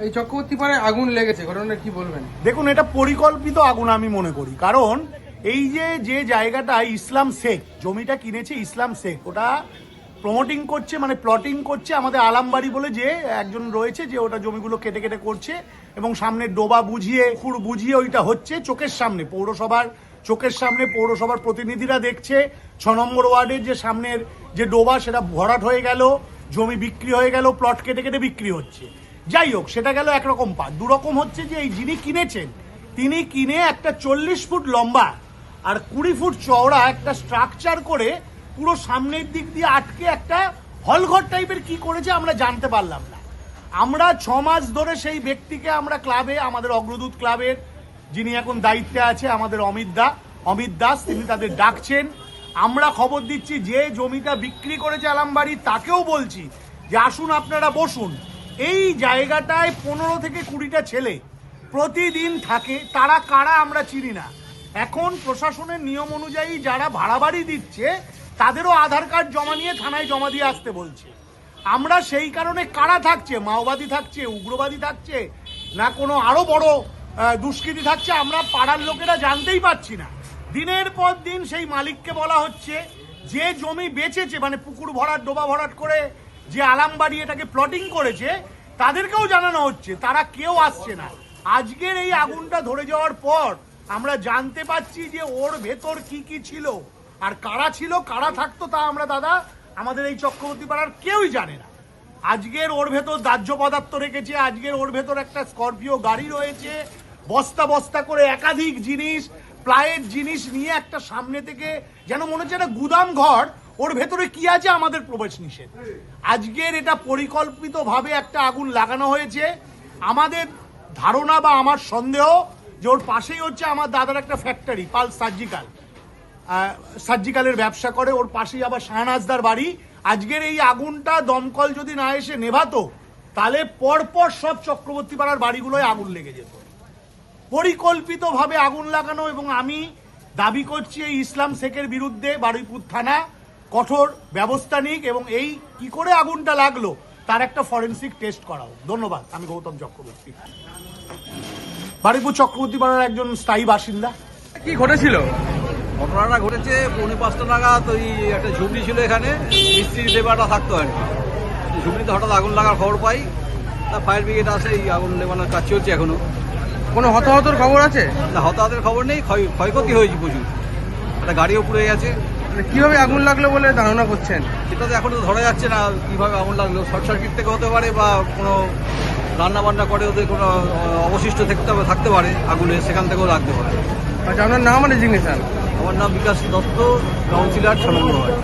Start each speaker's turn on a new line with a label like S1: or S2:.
S1: এই চক্রবর্তী পাড়ায় আগুন লেগেছে কি বলবেন?
S2: দেখুন, এটা পরিকল্পিত আগুন আমি মনে করি। কারণ এই যে যে জায়গাটা ইসলাম শেখ, জমিটা কিনেছে ইসলাম শেখ, ওটা প্রমোটিং করছে মানে প্লটিং করছে আমাদের আলামবাড়ি বলে যে একজন রয়েছে যে ওটা জমিগুলো কেটে কেটে করছে এবং সামনে ডোবা বুঝিয়ে, খুঁড় বুঝিয়ে ওইটা হচ্ছে চোখের সামনে। পৌরসভার চোখের সামনে পৌরসভার প্রতিনিধিরা দেখছে, ছ নম্বর ওয়ার্ডের যে সামনের যে ডোবা, সেটা ভরাট হয়ে গেল, জমি বিক্রি হয়ে গেল প্লট কেটে কেটে বিক্রি হচ্ছে। যাই হোক, সেটা গেল একরকম পা দুরকম হচ্ছে যে এই যিনি কিনেছেন, তিনি কিনে একটা চল্লিশ ফুট লম্বা আর কুড়ি ফুট চওড়া একটা স্ট্রাকচার করে পুরো সামনের দিক দিয়ে আটকে একটা হলঘর টাইপের কি করেছে আমরা জানতে পারলাম না। আমরা ছ মাস ধরে সেই ব্যক্তিকে আমরা ক্লাবে, আমাদের অগ্রদূত ক্লাবের যিনি এখন দায়িত্বে আছে, আমাদের অমিত দা, অমিত দাস, তিনি তাদের ডাকছেন। আমরা খবর দিচ্ছি যে জমিটা বিক্রি করেছে আলামবাড়ি, তাকেও বলছি যে আসুন আপনারা বসুন। এই জায়গাটায় পনেরো থেকে কুড়িটা ছেলে প্রতিদিন থাকে, তারা কারা আমরা চিনি না। এখন প্রশাসনের নিয়ম অনুযায়ী যারা ভাড়া বাড়ি দিচ্ছে, তাদেরও আধার কার্ড জমা নিয়ে থানায় জমা দিয়ে আসতে বলছে। আমরা সেই কারণে কারা থাকছে? মাওবাদী থাকছে, উগ্রবাদী থাকছে, না কোনো আরও বড় দুষ্কৃতী থাকছে? আমরা পাড়ার লোকেরা জানতেই পারছি না। দিনের পর দিন সেই মালিককে বলা হচ্ছে, যে জমি বেচেছে মানে পুকুর ভরাট, ডোবা ভরাট করে যে আলামবাড়ি এটাকে প্লটিং করেছে, তাদেরকেও জানানো হচ্ছে, তারা কেউ আসছে না। আজকের এই আগুনটা ধরে যাওয়ার পর আমরা জানতে পাচ্ছি যে ওর ভেতর কি কি ছিল। আর কারা ছিল, কারা থাকতো তা আমরা, দাদা, আমাদের এই চক্রবর্তী পাড়ার কেউই জানে না। আজকের ওর ভেতর দাহ্য পদার্থ রেখেছে, আজকের ওর ভেতর একটা স্করপিও গাড়ি রয়েছে। বস্তা বস্তা করে একাধিক জিনিস, প্লায়ের জিনিস নিয়ে একটা সামনে থেকে যেন মনে হচ্ছে একটা গুদাম ঘর ওর ভেতরে কি আছে আমাদের প্রবেশ নিষেধ? আজকের এটা পরিকল্পিতভাবে একটা আগুন লাগানো হয়েছে। আমাদের ধারণা বা আমার সন্দেহ যে ওর পাশেই হচ্ছে আমার দাদার একটা ফ্যাক্টরি পাল সার্জিক্যাল সার্জিক্যালের ব্যবসা করে, ওর পাশেই আবার শাহনাজদার বাড়ি। আজকের এই আগুনটা দমকল যদি না এসে নেভাতো, তাহলে পরপর সব চক্রবর্তী পাড়ার বাড়িগুলোয় আগুন লেগে যেত। পরিকল্পিতভাবে আগুন লাগানো এবং আমি দাবি করছি এই ইসলাম শেখের বিরুদ্ধে বারুইপুর থানা কঠোর ব্যবস্থা নিক এবং এই কি করে আগুনটা লাগল তার একটা ফরেন্সিক টেস্ট করা হোক ধন্যবাদ আমি গৌতম চক্রবর্তী। বারুইপুর চক্রবর্তী পাড়ার একজন স্থায়ী বাসিন্দা।
S1: কি ঘটেছিল?
S3: ঘটনাটা ঘটেছে পৌনে পাঁচটা নাগাদ ওই একটা ঝুপড়ি ছিল এখানে মিস্ত্রি লেবারটা থাকতো আর কি। ঝুপড়িতে হঠাৎ আগুন লাগার খবর পাই। তা ফায়ার ব্রিগেড আসে এই আগুন লেবানোর কাজ চলছে এখনও।
S1: কোনো হতাহতর খবর আছে?
S3: না হতাহতের খবর নেই ক্ষয় ক্ষয়ক্ষতি হয়েছে প্রচুর। একটা গাড়িও পুড়ে গেছে।
S1: কীভাবে আগুন লাগল বলে ধারণা করছেন?
S3: সেটা তো এখন তো ধরা যাচ্ছে না কীভাবে আগুন লাগল। শর্ট সার্কিট থেকে হতে পারে বা কোনো রান্না বান্না করে ওদের কোনো অবশিষ্ট থাকতে থাকতে পারে আগুনে সেখান থেকেও লাগতে পারে।
S1: আচ্ছা আপনার নাম মানে জিজ্ঞেস
S3: আমার নাম বিকাশ দত্ত কাউন্সিলর ছ নম্বর ওয়ার্ড।